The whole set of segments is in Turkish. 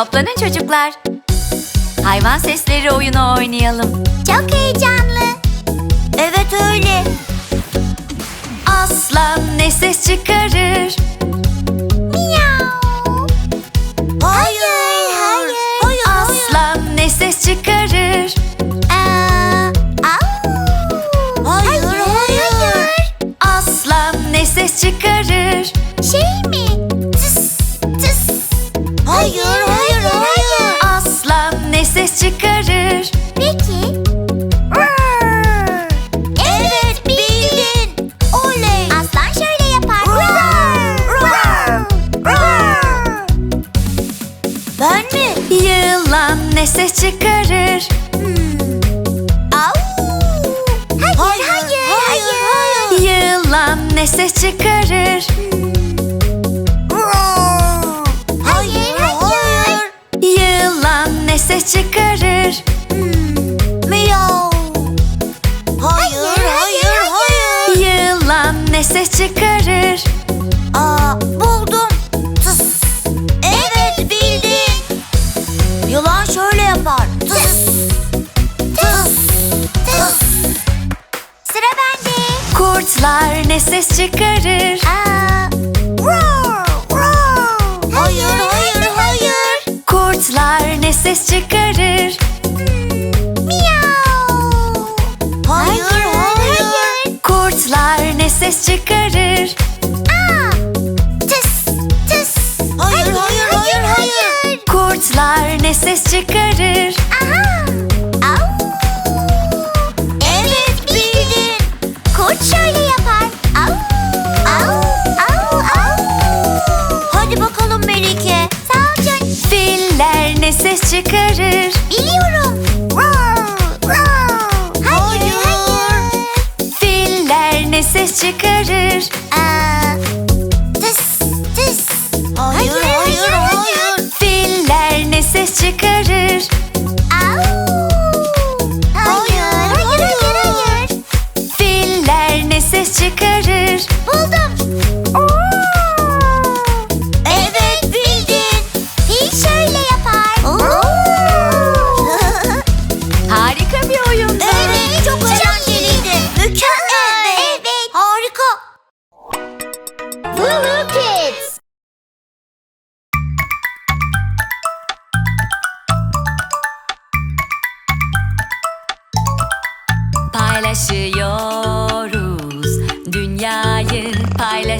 Toplanın çocuklar. Hayvan sesleri oyunu oynayalım. Çok heyecanlı. Evet öyle. Aslan ne ses çıkarır? Ne ses çıkarır? Peki. Evet bildin. Oley. Aslan şöyle yapar. Ben mi? Yılan ne ses çıkarır? Au. Hayır, hayır, hayır, Yılan ne ses çıkarır? Ses çıkarır? Aa, buldum. Tıs. Evet bildin. Yılan şöyle yapar. Tıs. Tıs. Tıs. Sıra bende. Kurtlar ne ses çıkarır? Aa. Roar, roar. Hayır, hayır, hayır. Kurtlar ne ses çıkarır? Ses çıkarır? Aa. Tıs. Tıs. Hayır, hayır, hayır, hayır. Kurtlar ne ses çıkarır? Aha! Au! Evet bildin. Kurt şöyle yapar. Au! Au! Au! Au! Hadi bakalım Melike. Sağ ol. Filler ne ses çıkarır?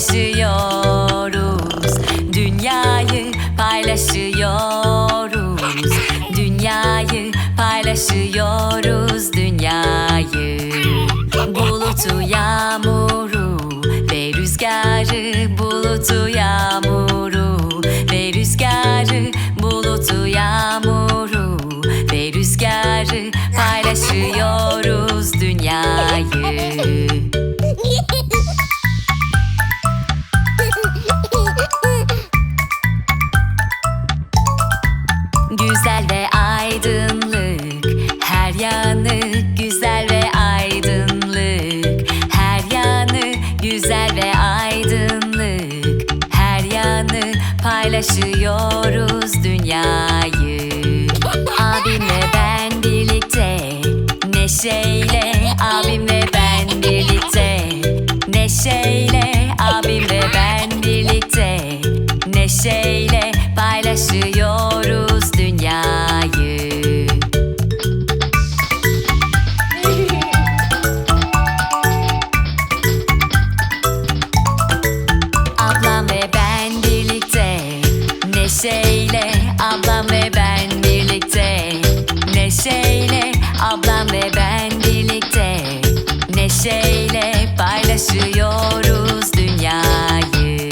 Paylaşıyoruz. Dünyayı paylaşıyoruz. Dünyayı paylaşıyoruz. Dünyayı. Bulutu yağmuru ve rüzgarı bulutu yağmuru paylaşıyoruz Neşeyle paylaşıyoruz dünyayı.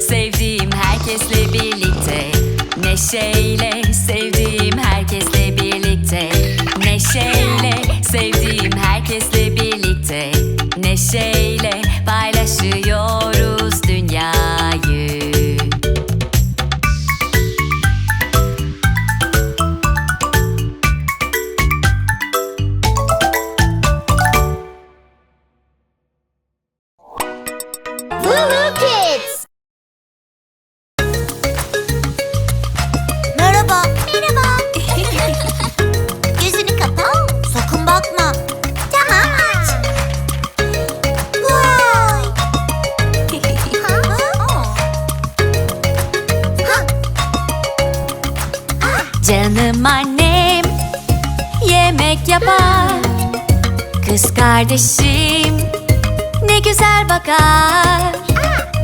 Sevdiğim herkesle birlikte Neşeyle sevdiğim herkesle birlikte Neşeyle sevdiğim herkesle birlikte Neşeyle yapar Kız kardeşim ne güzel bakar.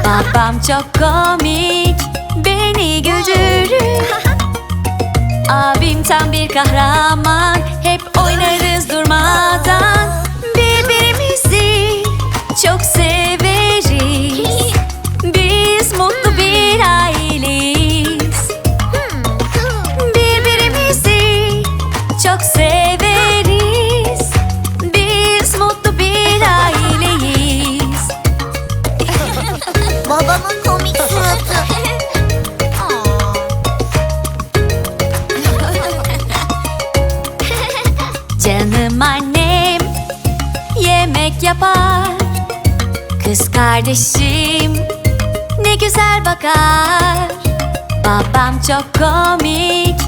Babam çok komik beni güldürür. Abim tam bir kahraman Hep oynarız durmadan. Birbirimizi çok Kız kardeşim. Ne güzel bakar. Babam çok komik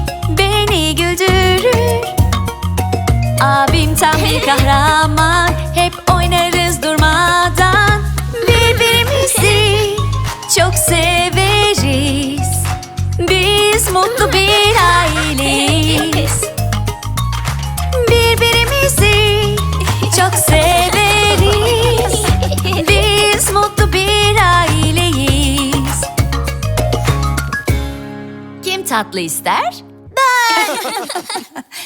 tatlı ister? Ben